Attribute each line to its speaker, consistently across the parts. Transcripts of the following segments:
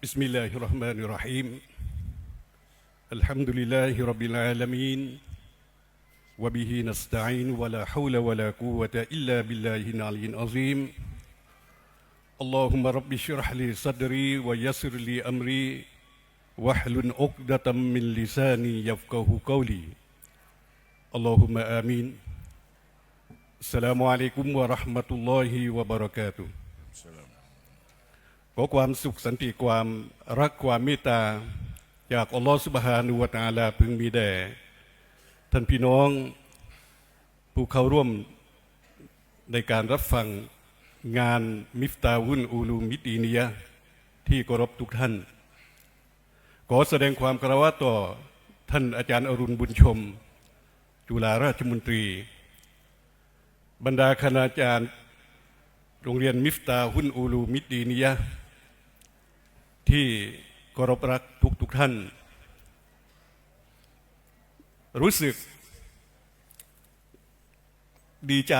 Speaker 1: بسم الله الرحمن الرحيم. الحمد لله رب العالمين وبه نستعين ولا حول ولا قوة إلا بالله العلي العظيم. اللهم رب اشرح لي صدري ويسر لي أمري واحلل عقدة من لساني يفقه قولي. اللهم آمين. السلام عليكم ورحمة الله وبركاته. ข อความสุขสันติความรักความเมตตา จากอัลลอฮฺสุบฮานุวะตาลาพึงมีแด่ท่านพี่น้อง ผู้เข้าร่วมในการรับฟังงานมิฟตาวุนอูลูมิตีเนียที่เคารพทุกท่าน ขอแสดงความกระวะต่อท่านอาจารย์อรุณบุญชม จุฬาราชมนตรี บรรดาคณาจารย์ โรงเรียนมิฟตาหุนอูลูมิตีนีย ที่เคารพรักทุกทุกๆท่าน รู้สึก ดีใจ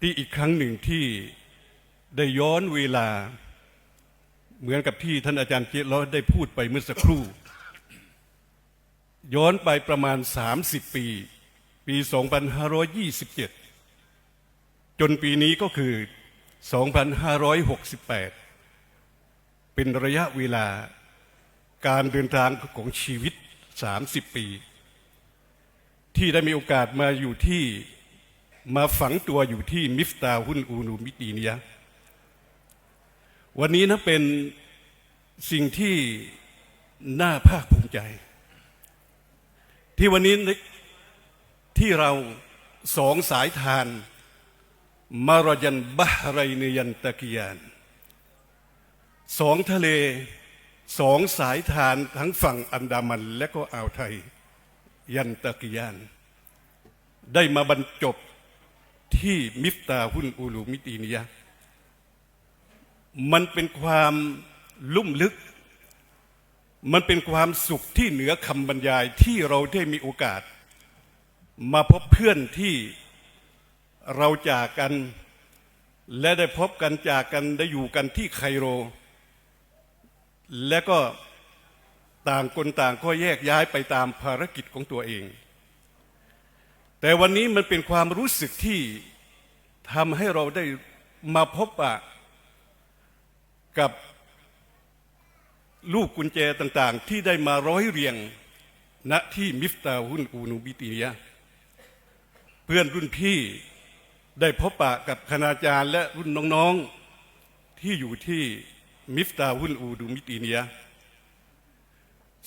Speaker 1: ที่อีกครั้งหนึ่งที่ได้ย้อนเวลา เหมือนกับที่ท่านอาจารย์เจล้อได้พูดไปเมื่อสักครู่ ย้อนไปประมาณ 30 ปี ปี 2527 จนปีนี้ก็คือ 2568 เป็นระยะเวลาการเดินทางของชีวิต 30 ปี ที่ได้มีโอกาสมาอยู่ที่มาฝังตัวอยู่ที่มิฟตาหุนอูนูมิตีเนียวันนี้นะเป็นสิ่งที่น่าภาคภูมิใจ ที่วันนี้ที่เราสองสายทานมารยันบะฮไรเนยันตะกียาน สองทะเลสองสายทานทั้งฝั่งอันดามันและก็อ่าวไทย ยันตะกียาน ได้มาบรรจบที่มิฟตาหุนอูลูมิตีนียะมันเป็นความลุ่มลึก มันเป็นความสุขที่เหนือคำบรรยายที่เราได้มีโอกาส มาพบเพื่อนที่เราจากกัน และได้พบกันจากกันได้อยู่กันที่ไคโร และก็ต่างคนต่างก็แยกย้ายไปตามภารกิจของตัวเอง แต่วันนี้มันเป็นความรู้สึกที่ทำให้เราได้มาพบปะกับลูกกุญแจต่างๆ ที่ได้มาร้อยเรียงณที่มิฟตาหุนอูนูบิตียะเพื่อนรุ่นพี่ได้พบปะกับคณาจารย์และรุ่นน้องๆที่อยู่ที่ มิฟตาวุนอูดูมิตีเนีย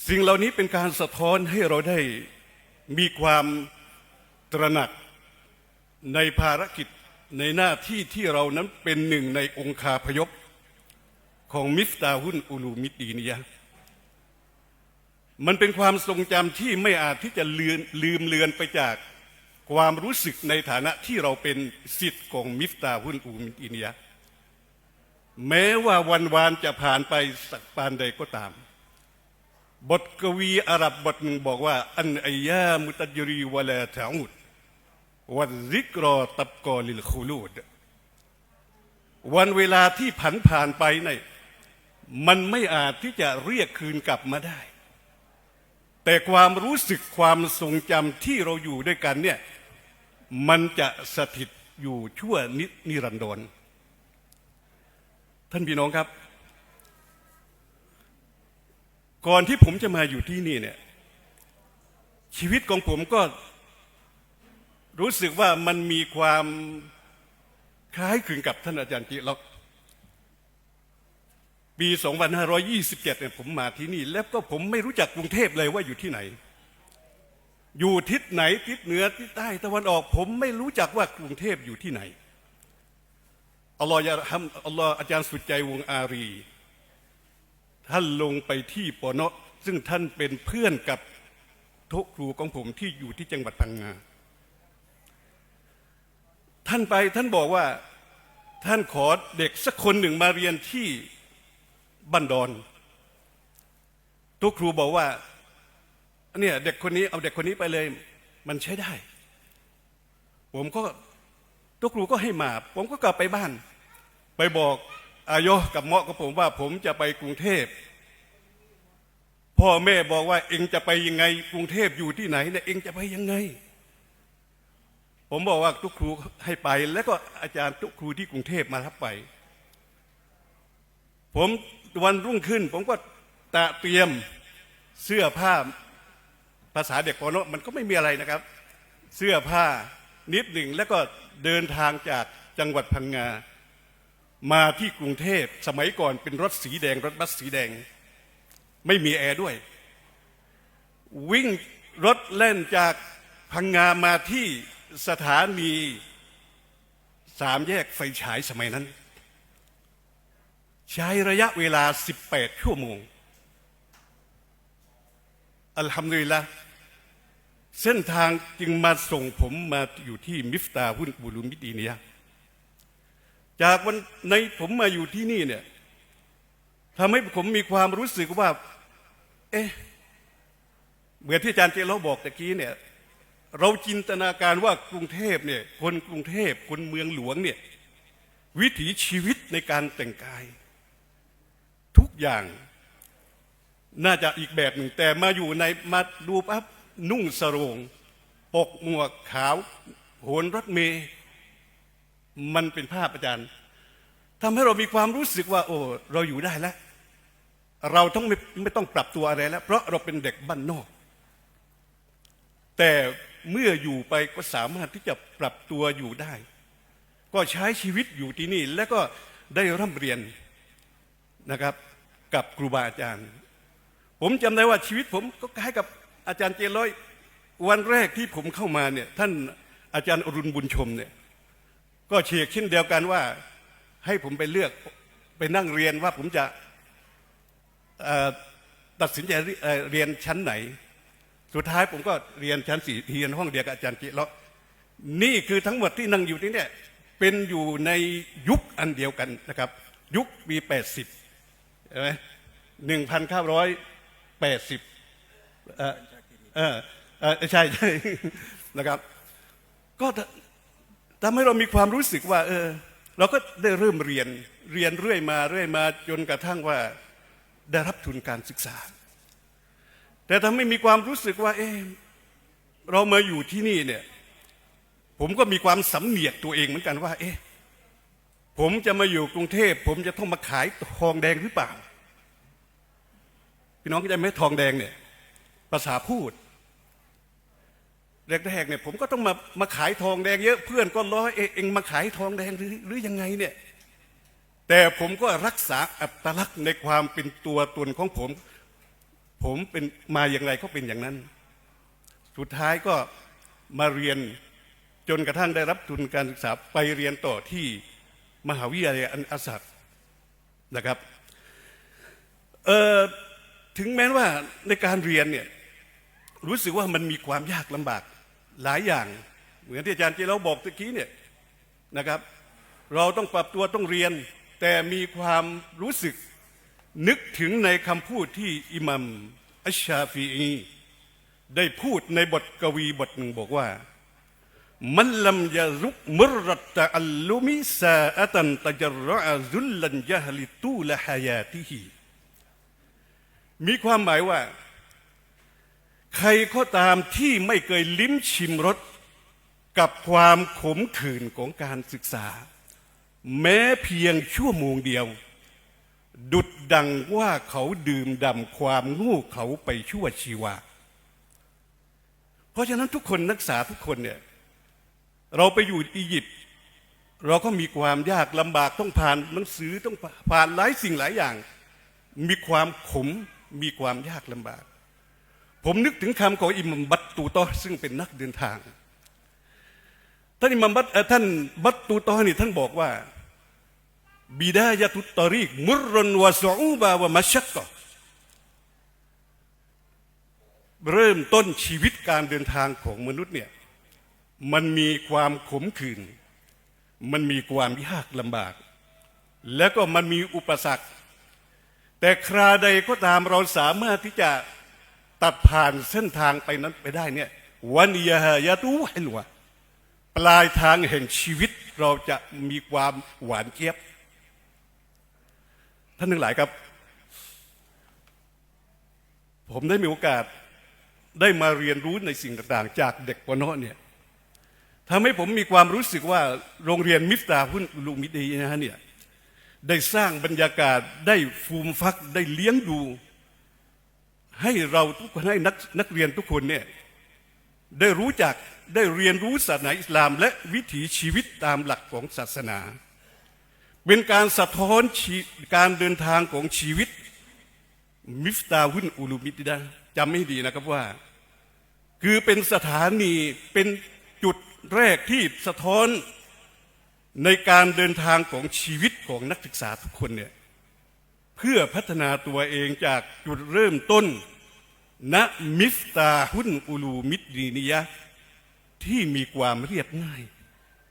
Speaker 1: สิ่งเหล่านี้เป็นการสะท้อนให้เราได้มีความตระหนักในภารกิจในหน้าที่ที่เรานั้นเป็นหนึ่งในองค์คาพยพของมิฟตาวุนอูลูมิตีเนียมันเป็นความทรงจำที่ไม่อาจที่จะลืมลืมเลือนไปจากความรู้สึกในฐานะที่เราเป็นสิทธิ์ของมิฟตาฮุนอูมินอินย แม้ว่าวันวานจะผ่านไปสักปานใดก็ตาม บทกวีอาหรับบทหนึ่งบอกว่า อันอายามุตจรีวะลาถาอุดวันริกรอตับกอลิลคูลูด วันเวลาที่ผันผ่านไปในมันไม่อาจที่จะเรียกคืนกลับมาได้ แต่ความรู้สึกความทรงจำที่เราอยู่ด้วยกันเนี่ย มันจะสถิตอยู่ชั่วนินิรันดร ท่านพี่น้องครับ ก่อนที่ผมจะมาอยู่ที่นี่เนี่ย ชีวิตของผมก็ รู้สึกว่ามันมีความคล้ายคลึงกับท่านอาจารย์จิล็อกปี 2527 เนี่ยผมมาที่นี่ แล้วก็ผมไม่รู้จักกรุงเทพเลยว่าอยู่ที่ไหน อยู่ทิศไหนทิศเหนือทิศใต้ตะวันออก ผมไม่รู้จักว่ากรุงเทพอยู่ที่ไหน อัลลอฮฺยาฮัมอัลลอฮฺอาจารย์สุดใจวงอารี ท่านลงไปที่ปอนาะซึ่งท่านเป็นเพื่อนกับทุกครูของผมที่อยู่ที่จังหวัดพังงาท่านไปท่านบอกว่าท่านขอเด็กสักคนหนึ่งมาเรียนที่บ้านดอนทุกครูบอกว่าเนี่ยเด็กคนนี้เอาเด็กคนนี้ไปเลย มันใช้ได้ ผมก็ ทุกครูก็ให้มา ผมก็กลับไปบ้าน ไปบอกอายอกับเมาะกับผมว่า ผมจะไปกรุงเทพ พ่อแม่บอกว่าเองจะไปยังไง กรุงเทพอยู่ที่ไหนเนี่ยเองจะไปยังไง ผมบอกว่าทุกครูให้ไป แล้วก็อาจารย์ทุกครูที่กรุงเทพมารับไป ผมวันรุ่งขึ้น ผมก็ตะเตรียมเสื้อผ้าภาษาเด็กปอนมันก็ไม่มีอะไรนะครับ เสื้อผ้านิดหนึ่งแล้วก็ เดินทางจากจังหวัดพังงา มาที่กรุงเทพสมัยก่อนเป็นรถสีแดง รถบัสสีแดง ไม่มีแอร์ด้วย วิ่งรถเล่นจากพังงามาที่สถานีสามแยกไฟฉายสมัยนั้น ใช้ระยะเวลา 18 ชั่วโมงอัลฮัมดุลิลละ เส้นทางจึงมาส่งผมมาอยู่ที่มิฟตาหุ้นบุรุมิดีเนียจากวันในผมมาอยู่ที่นี่เนี่ยทำให้ผมมีความรู้สึกว่า เอ๊ะเหมือนที่อาจารย์เจเราบอกตะกี้เนี่ย เราจินตนาการว่ากรุงเทพเนี่ย คนกรุงเทพคนเมืองหลวงเนี่ย วิถีชีวิตในการแต่งกาย ทุกอย่าง น่าจะอีกแบบหนึ่งแต่มาอยู่ในมาดูปั๊บ นุ่งสรงปกหมวกขาวโหนรถเมย์มันเป็นภาพอาจารย์ทำให้เรามีความรู้สึกว่า โอ้เราอยู่ได้แล้ว เราต้องไม่ไม่ต้องปรับตัวอะไรแล้ว เพราะเราเป็นเด็กบ้านนอก แต่เมื่ออยู่ไปก็สามารถที่จะปรับตัวอยู่ได้ ก็ใช้ชีวิตอยู่ที่นี่ แล้วก็ได้ร่ำเรียนนะครับ กับครูบาอาจารย์ ผมจำได้ว่าชีวิตผมก็คล้ายกับ อาจารย์เจร้อยวันแรกที่ผมเข้ามาเนี่ยท่านอาจารย์อรุณบุญชมเนี่ยก็เชียกเช่นเดียวกันว่าให้ผมไปเลือกไปนั่งเรียนว่าผมจะตัดสินใจเรียนชั้นไหน สุดท้ายผมก็เรียนชั้นสี่เรียนห้องเดียวกับอาจารย์จิเลาะนี่คือทั้งหมดที่นั่งอยู่ที่เนี่ยเป็นอยู่ในยุคอันเดียวกันนะครับ ยุคปีแปดสิบใช่ไหมหนึ่งพันเก้าร้อยแปดสิบ เออเออใช่ใช่นะครับ ก็ทำให้เรามีความรู้สึกว่า เออ เราก็ได้เริ่มเรียนเรียนเรื่อยมาเรื่อยมาจนกระทั่งว่าได้รับทุนการศึกษา แต่ถ้าไม่มีความรู้สึกว่า เออเรามาอยู่ที่นี่เนี่ย ผมก็มีความสำเนียกตัวเองเหมือนกันว่า เอ๊ะผมจะมาอยู่กรุงเทพ ผมจะต้องมาขายทองแดงหรือเปล่า พี่น้องก็จะไหมทองแดงเนี่ย ภาษาพูด แรกๆเนี่ยผมก็ต้องมามาขายทองแดงเยอะเพื่อนก็ล้อเอเองมาขายทองแดงหรือหรือยังไงเนี่ยแต่ผมก็รักษาอัตลักษณ์ในความเป็นตัวตนของผม ผมเป็นมาอย่างไรก็เป็นอย่างนั้น สุดท้ายก็มาเรียนจนกระทั่งได้รับทุนการศึกษาไปเรียนต่อที่มหาวิทยาลัยอันอาสัดนะครับเอ่อถึงแม้ว่าในการเรียนเนี่ยรู้สึกว่ามันมีความยากลำบาก หลายอย่าง เหมือนที่อาจารย์เจเราบอกตะกี้เนี่ยนะครับ เราต้องปรับตัวต้องเรียน แต่มีความรู้สึกนึกถึงในคำพูดที่อิหมัมอัชชาฟีอีได้พูดในบทกวีบทหนึ่งบอกว่า มันลำยารุกมรตะอัลลุมิซาอัตันตจรอะซุลลันยะฮลิตูละฮายาติฮีมีความหมายว่า ใครก็ตามที่ไม่เคยลิ้มชิมรสกับความขมขื่นของการศึกษา แม้เพียงชั่วโมงเดียว ดุดดังว่าเขาดื่มดำความงู้เขาไปชั่วชีวาเพราะฉะนั้นทุกคนนักศึกษาทุกคนเนี่ยเราไปอยู่อียิปต์เราก็มีความยากลำบากต้องผ่านหนังสือต้องผ่านหลายสิ่งหลายอย่าง มีความขมมีความยากลำบาก ผมนึกถึงคำของอิหมัมบัตตูตอซึ่งเป็นนักเดินทาง ท่านอิหมัมบัตท่านบัตตูตอนี่ท่านบอกว่าบิดายะตุตอรีกมุรนวะสูบาวะมัชชักกเริ่มต้นชีวิตการเดินทางของมนุษย์เนี่ยมันมีความขมขื่นมันมีความยากลำบาก แล้วก็มันมีอุปสรรค แต่คราใดก็ตามเราสามารถที่จะ ตัดผ่านเส้นทางไปนั้นไปได้เนี่ยวันยาฮายาตูให้หลวปลายทางแห่งชีวิตเราจะมีความหวานเจี๊ยบ ท่านทั้งหลายครับ ผมได้มีโอกาสได้มาเรียนรู้ในสิ่งต่างๆ จากเด็กปนอเนี่ยทำให้ผมมีความรู้สึกว่าโรงเรียนมิตราหุ้นลูมิดีนะฮะเนี่ยได้สร้างบรรยากาศได้ฟูมฟักได้เลี้ยงดู ให้เราทุกคนให้นักนักเรียนทุกคนเนี่ยได้รู้จักได้เรียนรู้ศาสนาอิสลาม และวิถีชีวิตตามหลักของศาสนา เป็นการสะท้อนการเดินทางของชีวิตมิฟตาหุนอูลูมิดดาจำไม่ดีนะครับว่า คือเป็นสถานีเป็นจุดแรกที่สะท้อนในการเดินทางของชีวิตของนักศึกษาทุกคนเนี่ย เพื่อพัฒนาตัวเองจากจุดเริ่มต้น ณมิฟตาหุนอูลูมิดดีนียะที่มีความเรียบง่าย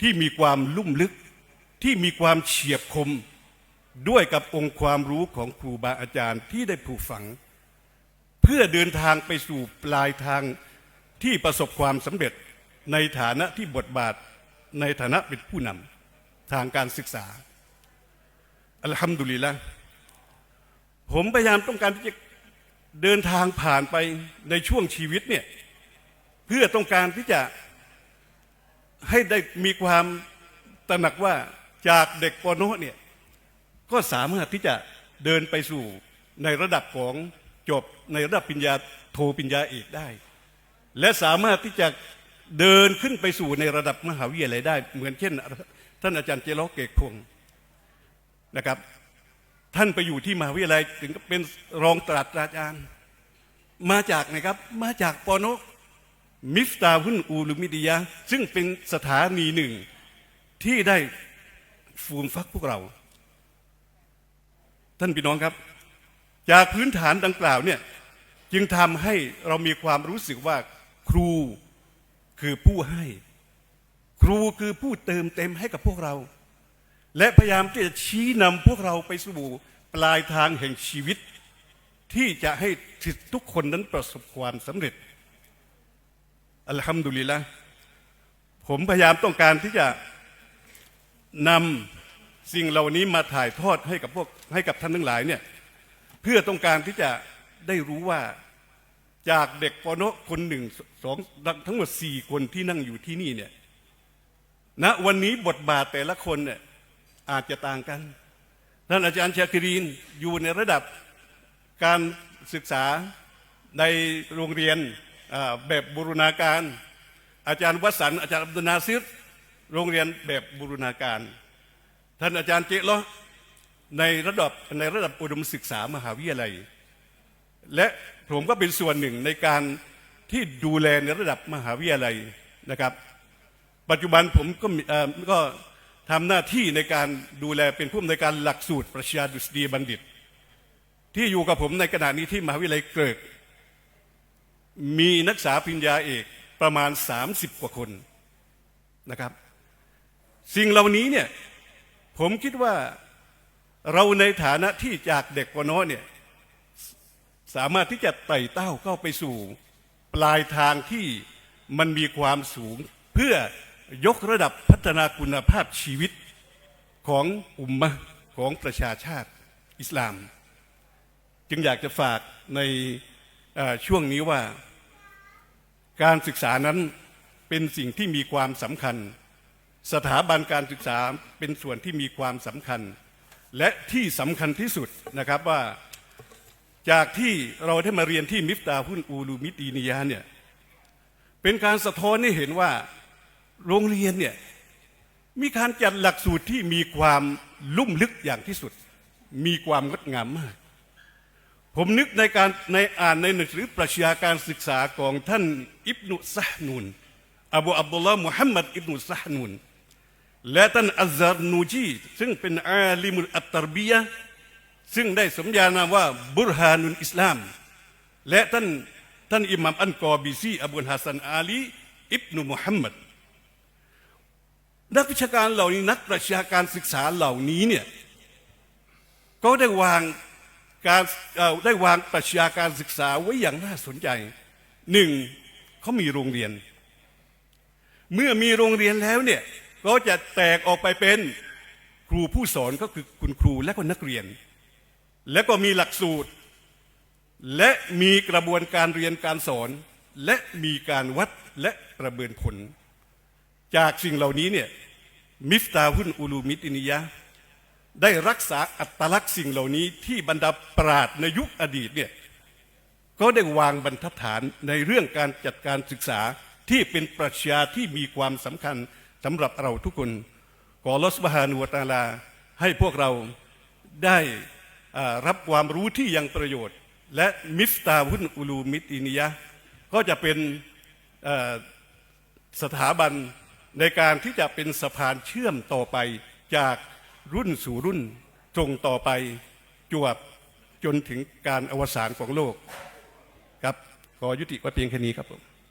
Speaker 1: ที่มีความลุ่มลึก ที่มีความเฉียบคม ด้วยกับองค์ความรู้ของครูบาอาจารย์ที่ได้ปลูกฝัง เพื่อเดินทางไปสู่ปลายทางที่ประสบความสำเร็จในฐานะที่บทบาทในฐานะเป็นผู้นำทางการศึกษาอัลฮัมดุลิลละ ผมพยายามต้องการที่จะเดินทางผ่านไปในช่วงชีวิตเนี่ยเพื่อต้องการที่จะให้ได้มีความตระหนักว่าจากเด็กปโนเนี่ยก็สามารถที่จะเดินไปสู่ในระดับของจบในระดับปริญญาโทปริญญาเอกได้ และสามารถที่จะเดินขึ้นไปสู่ในระดับมหาวิทยาลัยได้ เหมือนเช่น ท่านอาจารย์เจริญเกกพงศ์นะครับ ท่านไปอยู่ที่มหาวิทยาลัยถึงกับเป็นรองตรัสอาจารย์ มาจากไหนครับ มาจากปอนมิฟตาหุนอูลุมิดียะห์ซึ่งเป็นสถานีหนึ่งที่ได้ฟูมฟักพวกเรา ท่านพี่น้องครับ จากพื้นฐานดังกล่าวเนี่ยจึงทำให้เรามีความรู้สึกว่าครูคือผู้ให้ ครูคือผู้เติมเต็มให้กับพวกเรา และพยายามที่จะชี้นำพวกเราไปสู่ปลายทางแห่งชีวิต ที่จะให้ทุกคนนั้นประสบความสำเร็จอัลฮัมดุลิลละผมพยายามต้องการที่จะนำสิ่งเหล่านี้มาถ่ายทอดให้กับพวกให้กับท่านทั้งหลายเนี่ยเพื่อต้องการที่จะได้รู้ว่าจากเด็กปโนคนหนึ่งสองทั้งหมดสี่คนที่นั่งอยู่ที่นี่เนี่ยณวันนี้บทบาทแต่ละคนเนี่ย อาจจะต่างกันท่านอาจารย์ชาครีนอยู่ในระดับการศึกษาในโรงเรียนแบบบูรณาการ อาจารย์วสันอาจารย์อับดุลนาซิรโรงเรียนแบบบูรณาการ ท่านอาจารย์เจเลในระดับในระดับอุดมศึกษามหาวิทยาลัย และผมก็เป็นส่วนหนึ่งในการที่ดูแลในระดับมหาวิทยาลัยนะครับ ปัจจุบันผมก็ก็ ทำหน้าที่ในการดูแลเป็นผู้อำนวยการหลักสูตรประชาดุษฎีบัณฑิต ที่อยู่กับผมในขณะนี้ที่มหาวิทยาลัยเกริกมีนักศึกษาปริญญาเอกประมาณ 30 กว่าคนนะครับ สิ่งเหล่านี้เนี่ยผมคิดว่าเราในฐานะที่จากเด็กปน้อยเนี่ยสามารถที่จะไต่เต้าเข้าไปสู่ปลายทางที่มันมีความสูงเพื่อ ยกระดับพัฒนาคุณภาพชีวิตของอุมมะของประชาชาติอิสลาม จึงอยากจะฝากในช่วงนี้ว่า การศึกษานั้นเป็นสิ่งที่มีความสำคัญ สถาบันการศึกษาเป็นส่วนที่มีความสำคัญ และที่สำคัญที่สุดนะครับว่าจากที่เราได้มาเรียนที่มิฟตาหุนอูลูมิตีนียะเนี่ยเป็นการสะท้อนให้เห็นว่า โรงเรียนเนี่ยมีการจัดหลักสูตรที่มีความลุ่มลึกอย่างที่สุด มีความงดงามมาก ผมนึกในการในอ่านในหนังสือปรัชญาการศึกษาของท่านอิบนุซะฮ์นูนอบูอับดุลลาห์มุฮัมมัดอิบนุซะฮ์นูนและท่านอัซาร์นูจีซึ่งเป็นอาลิมุลอัตตรบียะซึ่งได้สมญานามว่าบุรฮานุนอิสลาม และท่านท่านอิหมัมอันกอบีซีอบุลฮัสซันอาลีอิบนุมุฮัมมัด นักวิชาการเหล่านี้นักปรัชาการศึกษาเหล่านี้เนี่ยก็ได้วางการได้วางปรัชญาการศึกษาไว้อย่างน่าสนใจหนึ่งเขามีโรงเรียน เมื่อมีโรงเรียนแล้วเนี่ยก็จะแตกออกไปเป็นครูผู้สอนก็คือคุณครูและก็นักเรียน และก็มีหลักสูตร และมีกระบวนการเรียนการสอน และมีการวัดและประเมินผล จากสิ่งเหล่านี้เนี่ยมิฟตาฮุนอูลูมิตินิยะได้รักษาอัตลักษณ์สิ่งเหล่านี้ที่บรรดาปราดในยุคอดีตเนี่ยก็ได้วางบรรทัดฐานในเรื่องการจัดการศึกษาที่เป็นปรัชญาที่มีความสำคัญสำหรับเราทุกคนขอลสบฮานุวตาลา ให้พวกเราได้รับความรู้ที่ยังประโยชน์ และมิฟตาวุนอูลูมิตินียะก็จะเป็นสถาบัน ในการที่จะเป็นสะพานเชื่อมต่อไปจากรุ่นสู่รุ่นตรงต่อไปจวบจนถึงการอวสานของโลกครับขอยุติไว้เพียงแค่นี้ครับผม